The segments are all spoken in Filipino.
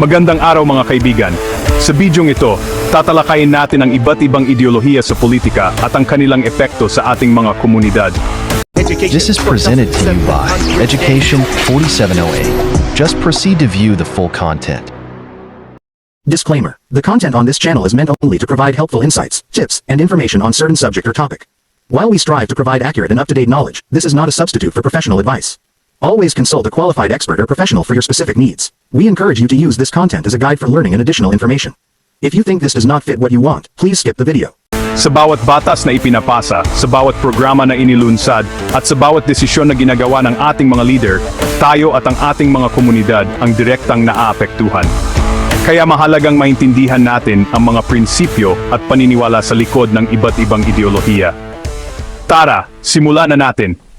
Magandang araw mga kaibigan. Sa bidyong ito, tatalakayin natin ang iba't ibang ideolohiya sa politika at ang kanilang epekto sa ating mga komunidad. This is presented to you by Education 4708. Just proceed to view the full content. Disclaimer. The content on this channel is meant only to provide helpful insights, tips, and information on certain subject or topic. While we strive to provide accurate and up-to-date knowledge, this is not a substitute for professional advice. Always consult a qualified expert or professional for your specific needs. We encourage you to use this content as a guide for learning and additional information. If you think this does not fit what you want, please skip the video. Sa bawat batas na ipinapasa, sa bawat programa na inilunsad, at sa bawat desisyon na ginagawa ng ating mga leader, tayo at ang ating mga komunidad ang direktang naaapektuhan. Kaya mahalagang maintindihan natin ang mga prinsipyo at paniniwala sa likod ng iba't ibang ideolohiya. Tara, simulan na natin.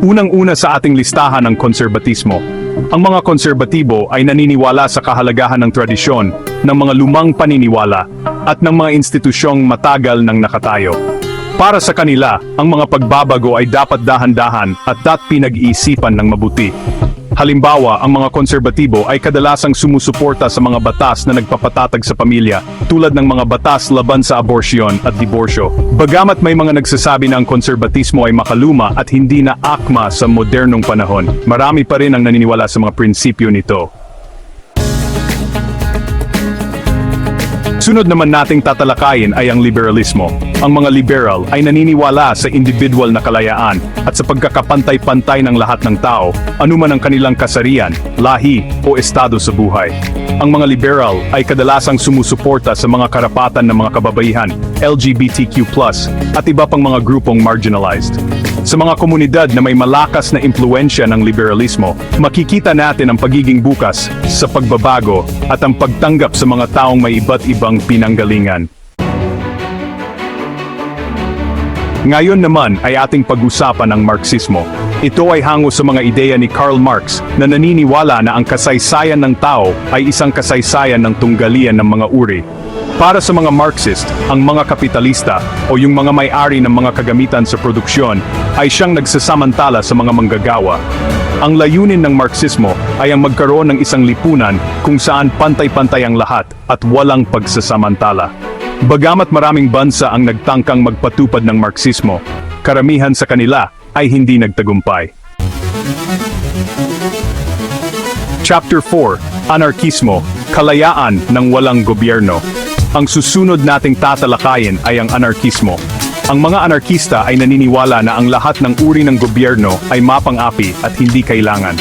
Unang-una sa ating listahan ang konserbatismo. Ang mga konserbatibo ay naniniwala sa kahalagahan ng tradisyon, ng mga lumang paniniwala, at ng mga institusyong matagal nang nakatayo. Para sa kanila, ang mga pagbabago ay dapat dahan-dahan at dat pinag-iisipan ng mabuti. Halimbawa, ang mga konserbatibo ay kadalasang sumusuporta sa mga batas na nagpapatatag sa pamilya, tulad ng mga batas laban sa aborsyon at diborsyo. Bagamat may mga nagsasabi na ang konserbatismo ay makaluma at hindi na akma sa modernong panahon, marami pa rin ang naniniwala sa mga prinsipyo nito. Sunod naman nating tatalakayin ay ang liberalismo. Ang mga liberal ay naniniwala sa individual na kalayaan at sa pagkakapantay-pantay ng lahat ng tao, anuman ang kanilang kasarian, lahi o estado sa buhay. Ang mga liberal ay kadalasang sumusuporta sa mga karapatan ng mga kababaihan, LGBTQ+, at iba pang mga grupong marginalized. Sa mga komunidad na may malakas na impluensya ng liberalismo, makikita natin ang pagiging bukas sa pagbabago at ang pagtanggap sa mga taong may iba't ibang pinanggalingan. Ngayon naman ay ating pag-usapan ang Marxismo. Ito ay hango sa mga ideya ni Karl Marx na naniniwala na ang kasaysayan ng tao ay isang kasaysayan ng tunggalian ng mga uri. Para sa mga Marxist, ang mga kapitalista o yung mga may-ari ng mga kagamitan sa produksyon ay siyang nagsasamantala sa mga manggagawa. Ang layunin ng Marxismo ay ang magkaroon ng isang lipunan kung saan pantay-pantay ang lahat at walang pagsasamantala. Bagamat maraming bansa ang nagtangkang magpatupad ng Marxismo, karamihan sa kanila ay hindi nagtagumpay. Chapter 4, Anarkismo, Kalayaan ng Walang Gobyerno. Ang susunod nating tatalakayin ay ang anarkismo. Ang mga anarkista ay naniniwala na ang lahat ng uri ng gobyerno ay mapang-api at hindi kailangan.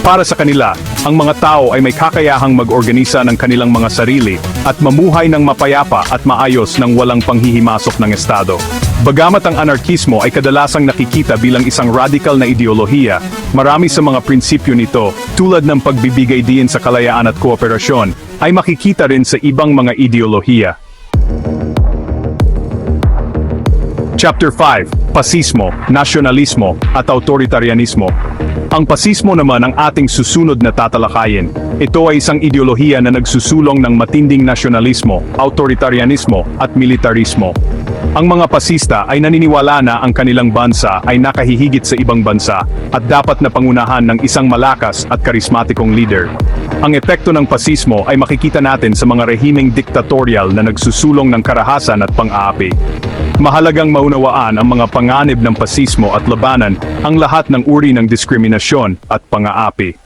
Para sa kanila, ang mga tao ay may kakayahang mag-organisa ng kanilang mga sarili at mamuhay ng mapayapa at maayos ng walang panghihimasok ng Estado. Bagamat ang anarkismo ay kadalasang nakikita bilang isang radical na ideolohiya, marami sa mga prinsipyo nito, tulad ng pagbibigay diin sa kalayaan at kooperasyon, ay makikita rin sa ibang mga ideolohiya. Chapter 5, Pasismo, Nasyonalismo at Autoritarianismo. Ang pasismo naman ang ating susunod na tatalakayin. Ito ay isang ideolohiya na nagsusulong ng matinding nasyonalismo, autoritarianismo at militarismo. Ang mga pasista ay naniniwala na ang kanilang bansa ay nakahihigit sa ibang bansa at dapat na pangunahan ng isang malakas at karismatikong leader. Ang epekto ng pasismo ay makikita natin sa mga rehimeng diktatorial na nagsusulong ng karahasan at pang-aapi. Mahalagang maunawaan ang mga panganib ng pasismo at labanan ang lahat ng uri ng diskriminasyon at pang-aapi.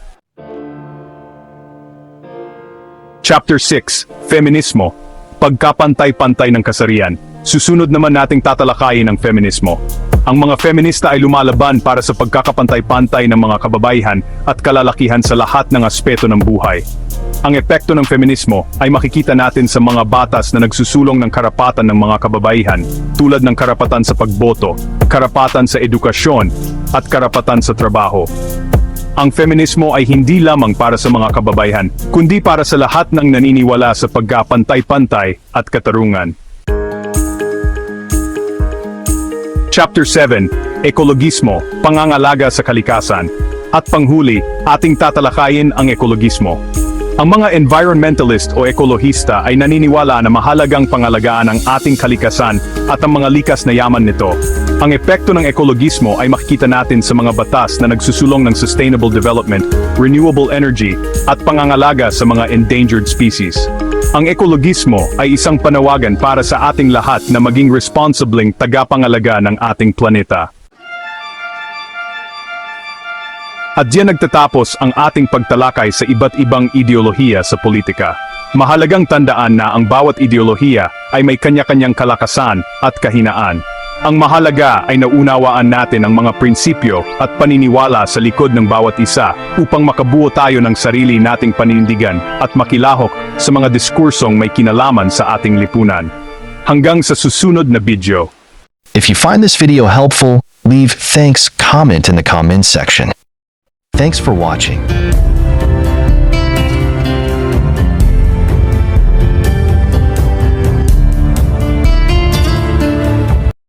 Chapter 6, Feminismo, Pagkapantay-pantay ng kasarian. Susunod naman nating tatalakayin ang feminismo. Ang mga feminista ay lumalaban para sa pagkakapantay-pantay ng mga kababaihan at kalalakihan sa lahat ng aspeto ng buhay. Ang epekto ng feminismo ay makikita natin sa mga batas na nagsusulong ng karapatan ng mga kababaihan tulad ng karapatan sa pagboto, karapatan sa edukasyon, at karapatan sa trabaho. Ang feminismo ay hindi lamang para sa mga kababaihan, kundi para sa lahat ng naniniwala sa pagkapantay-pantay at katarungan. Chapter 7, Ekologismo, Pangangalaga sa Kalikasan. At panghuli, ating tatalakayin ang ekologismo. Ang mga environmentalist o ekologista ay naniniwala na mahalagang pangalagaan ang ating kalikasan at ang mga likas na yaman nito. Ang epekto ng ekologismo ay makikita natin sa mga batas na nagsusulong ng sustainable development, renewable energy, at pangangalaga sa mga endangered species. Ang ekologismo ay isang panawagan para sa ating lahat na maging responsibleng tagapangalaga ng ating planeta. At diyan nagtatapos ang ating pagtalakay sa iba't ibang ideolohiya sa politika. Mahalagang tandaan na ang bawat ideolohiya ay may kanya-kanyang kalakasan at kahinaan. Ang mahalaga ay naunawaan natin ang mga prinsipyo at paniniwala sa likod ng bawat isa upang makabuo tayo ng sarili nating paninindigan at makilahok sa mga diskursong may kinalaman sa ating lipunan. Hanggang sa susunod na video. If you find this video helpful, leave thanks comment in the comments section. Thanks for watching.